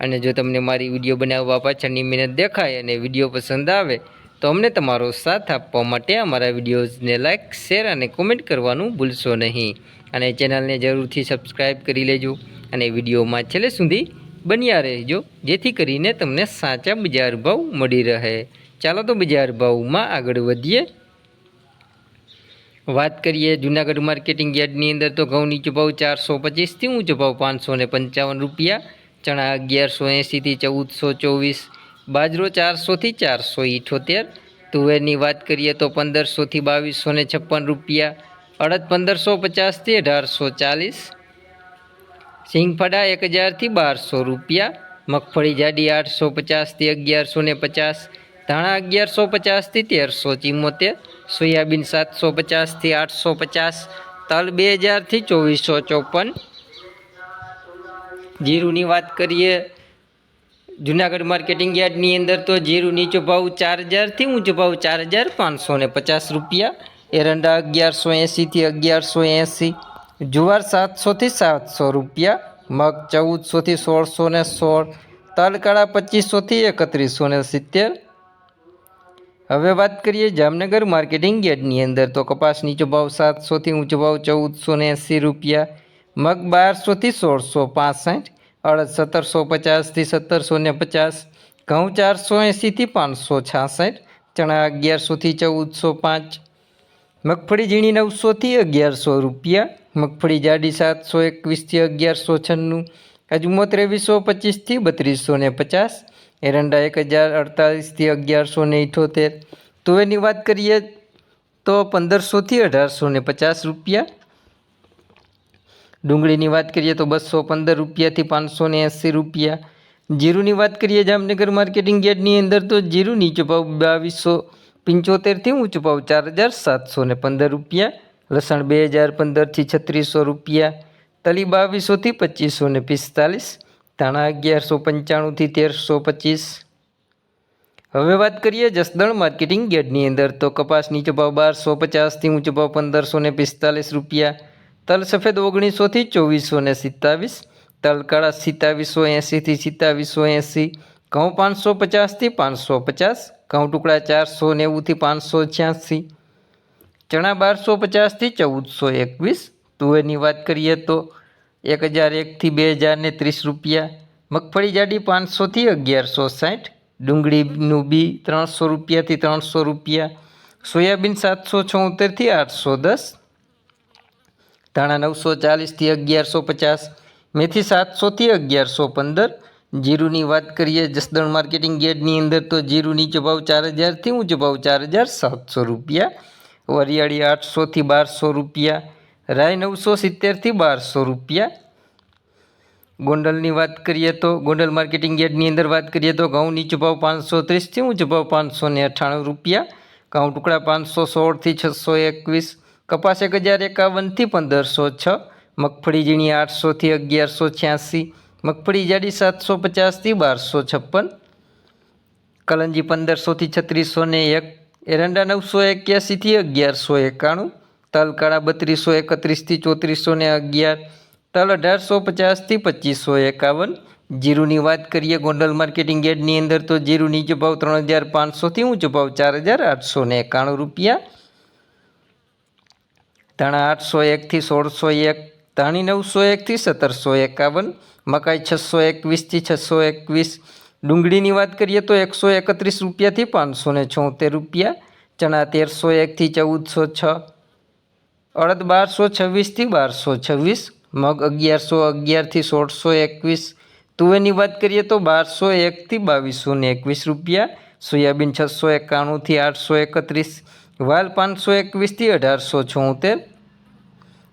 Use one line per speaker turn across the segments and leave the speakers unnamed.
અને જો તમને મારી વીડિયો બનાવવા પાછળની મહેનત દેખાય અને વીડિયો પસંદ આવે, તો અમને તમારો સાથ આપવા માટે અમારા વિડીયોઝને લાઇક શેર અને કોમેન્ટ કરવાનું ભૂલશો નહીં. અને ચેનલને જરૂરથી સબસ્ક્રાઈબ કરી લેજો અને વિડીયોમાં છેલ્લે સુધી બન્યા રહેજો, જેથી કરીને તમને સાચા બજાર ભાવ મળી રહે. ચાલો તો બજાર ભાવમાં આગળ વધીએ. વાત કરીએ જુનાગઢ માર્કેટિંગ યાર્ડની અંદર તો ઘઉં નીચો ચારસો પચીસથી ઊંચો ભાવ પાંચસો ને પંચાવન રૂપિયા ચણા અગિયારસો એંસીથી ચૌદસો ચોવીસ, બાજરો ચારસોથી ચારસો ઇઠોતેર, તુવેરની વાત કરીએ તો પંદરસોથી બાવીસો ને છપ્પન રૂપિયા, અડદ પંદરસો પચાસથી અઢારસો ચાલીસ સિંગફડા એક હજારથી બારસો રૂપિયા, મગફળી જાડી આઠસો પચાસથી અગિયારસો ને પચાસ, ધાણા અગિયારસો પચાસથી તેરસો ચિમ્મોતેર, સોયાબીન સાતસો પચાસથી આઠસો પચાસ, તલ બે હજારથી ચોવીસો ચોપન જીરુની વાત કરીએ, જુનાગઢ માર્કેટિંગ યાર્ડની અંદર તો જીરું નીચો ભાવ ચાર હજારથી ઊંચો ભાવ ચાર હજાર પાંચસો ને પચાસ રૂપિયા એરંડા અગિયારસો એંસીથી અગિયારસો એંસી જુવાર સાતસોથી સાતસો રૂપિયા, મગ ચૌદસોથી સોળસો ને સોળ, તલકાળા પચીસોથી એકત્રીસો ને સિત્તેર. હવે વાત કરીએ જામનગર માર્કેટિંગ યાર્ડની અંદર તો કપાસ નીચો ભાવ સાતસોથી ઊંચો ભાવ ચૌદસો ને એંસી રૂપિયા મગ બારસોથી સોળસો પાસઠ, અડદ સત્તરસો પચાસથી સત્તરસો ને પચાસ, ઘઉં ચારસો એંસીથી પાંચસો છાસઠ, ચણા અગિયારસોથી ચૌદસો પાંચ, મગફળી ઝીણી નવસોથી અગિયારસો રૂપિયા, મગફળી જાડી સાતસો એકવીસથી અગિયારસો છન્નું, અજમો ત્રેવીસો પચીસથી બત્રીસો ને પચાસ, એરંડા એક હજાર અડતાલીસથી અગિયારસો ને ઇઠોતેર. તુવેરની વાત કરીએ તો પંદરસોથી અઢારસો ને પચાસ રૂપિયા ડુંગળીની વાત કરીએ તો બસો પંદર રૂપિયાથી પાંચસો ને એંસી રૂપિયા. જીરુની વાત કરીએ જામનગર માર્કેટિંગ યાર્ડની અંદર તો જીરું નીચો ભાવ બાવીસો પંચોતેરથી ઊંચો ભાવ ચાર હજાર સાતસો ને પંદર રૂપિયા. લસણ બે હજાર પંદરથી છત્રીસો રૂપિયા. તલી બાવીસોથી પચીસો ને પિસ્તાલીસ. ધાણા અગિયારસો પંચાણુંથી તેરસો પચીસ. હવે વાત કરીએ જસદણ માર્કેટિંગ યાર્ડની અંદર તો કપાસ નીચો ભાવ બારસો પચાસથી ઊંચો ભાવ પંદરસો ને પિસ્તાલીસ રૂપિયા. તલ સફેદ ઓગણીસોથી ચોવીસો ને સિત્તાવીસ, તલ કાળા સિત્તાવીસો એંસીથી સિત્તાવીસો એંસી ઘઉં પાંચસો પચાસથી પાંચસો પચાસ, ઘઉં ટુકડા ચારસો નેવુંથી પાંચસો છ્યાસી, ચણા બારસો પચાસથી ચૌદસો એકવીસ. તુવેરની વાત કરીએ તો એક હજાર એકથી બે હજાર ને ત્રીસ રૂપિયા. મગફળી જાડી પાંચસોથી અગિયારસો સાઠ. ડુંગળીનું બી ત્રણસો રૂપિયાથી ત્રણસો રૂપિયા. સોયાબીન સાતસો છોતેરથી આઠસો દસ. ધાણા નવસો ચાલીસથી અગિયારસો પચાસ, મેથી સાતસોથી અગિયારસો પંદર, જીરુની વાત કરીએ જસદણ માર્કેટિંગ યાર્ડની અંદર તો જીરું નીચો ભાવ ચાર હજારથી ઊંચો ભાવ ચાર હજાર સાતસો રૂપિયા, વરિયાળી આઠસોથી બારસો રૂપિયા, રાય નવસો સિત્તેરથી બારસો રૂપિયા. ગોંડલની વાત કરીએ તો, ગોંડલ માર્કેટિંગ યાર્ડની અંદર વાત કરીએ તો ઘઉં નીચો ભાવ પાંચસો ત્રીસથી ઊંચો ભાવ પાંચસો ને અઠ્ઠાણું રૂપિયા, ઘઉં ટુકડા પાંચસો સોળથી છસો એકવીસ કપાસ એક હજાર એકાવનથી પંદરસો છ, મગફળી ઝીણી આઠસોથી અગિયારસો છ્યાસી, મગફળી જાડી સાતસો પચાસથી બારસો છપ્પન, કલંજી પંદરસોથી છત્રીસો ને એક, એરંડા નવસો એક્યાસીથી અગિયારસો એકાણું તલ કાળા બત્રીસો એકત્રીસથી ચોત્રીસો ને અગિયાર, તલ અઢારસો પચાસથી પચીસો એકાવન, જીરુની વાત કરીએ ગોંડલ માર્કેટિંગ યાર્ડની અંદર તો જીરું નીચો ભાવ ત્રણ હજાર પાંચસોથી ઊંચો ભાવ ચાર હજાર આઠસો એકાણું રૂપિયા ધાણા આઠસો એકથી સોળસો એક ધાણી નવસો એકથી સત્તરસો એકાવન, મકાઈ છસો એકવીસથી છસો એકવીસ. ડુંગળીની વાત કરીએ તો એકસો એકત્રીસ રૂપિયાથી પાંચસો ને છોતેર રૂપિયા, ચણા તેરસો એકથી ચૌદસો છ, અડદ બારસો છવ્વીસથી બારસો છવ્વીસ, મગ અગિયારસો અગિયારથી સોળસો એકવીસ. તુવેરની વાત કરીએ તો બારસો એકથી બાવીસો એકવીસ રૂપિયા, સોયાબીન છસો એકાણુંથી આઠસો એકત્રીસ વાલ પાંચસો એકવીસથી અઢારસો છોતેર,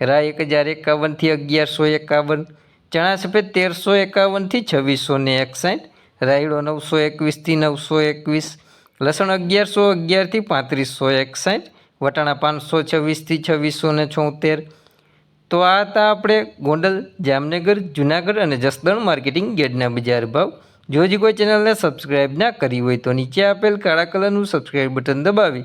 રાય એક હજાર એકાવનથી અગિયારસો એકાવન ચણા સફેદ તેરસો એકાવનથી છવ્વીસો ને એકસાઠ, રાયડો નવસો એકવીસથી નવસો એકવીસ, લસણ અગિયારસો અગિયારથી પાંત્રીસો એકસાઠ, વટાણા પાંચસો છવ્વીસથી છવ્વીસો ને છોતેર. તો આ હતા આપણે ગોંડલ, જામનગર, જુનાગઢ અને જસદણ માર્કેટિંગ ગેટના બજાર ભાવ. જો હજી કોઈ ચેનલને સબસ્ક્રાઈબ ના કરી હોય તો નીચે આપેલ કાળા કલરનું સબસ્ક્રાઈબ બટન દબાવી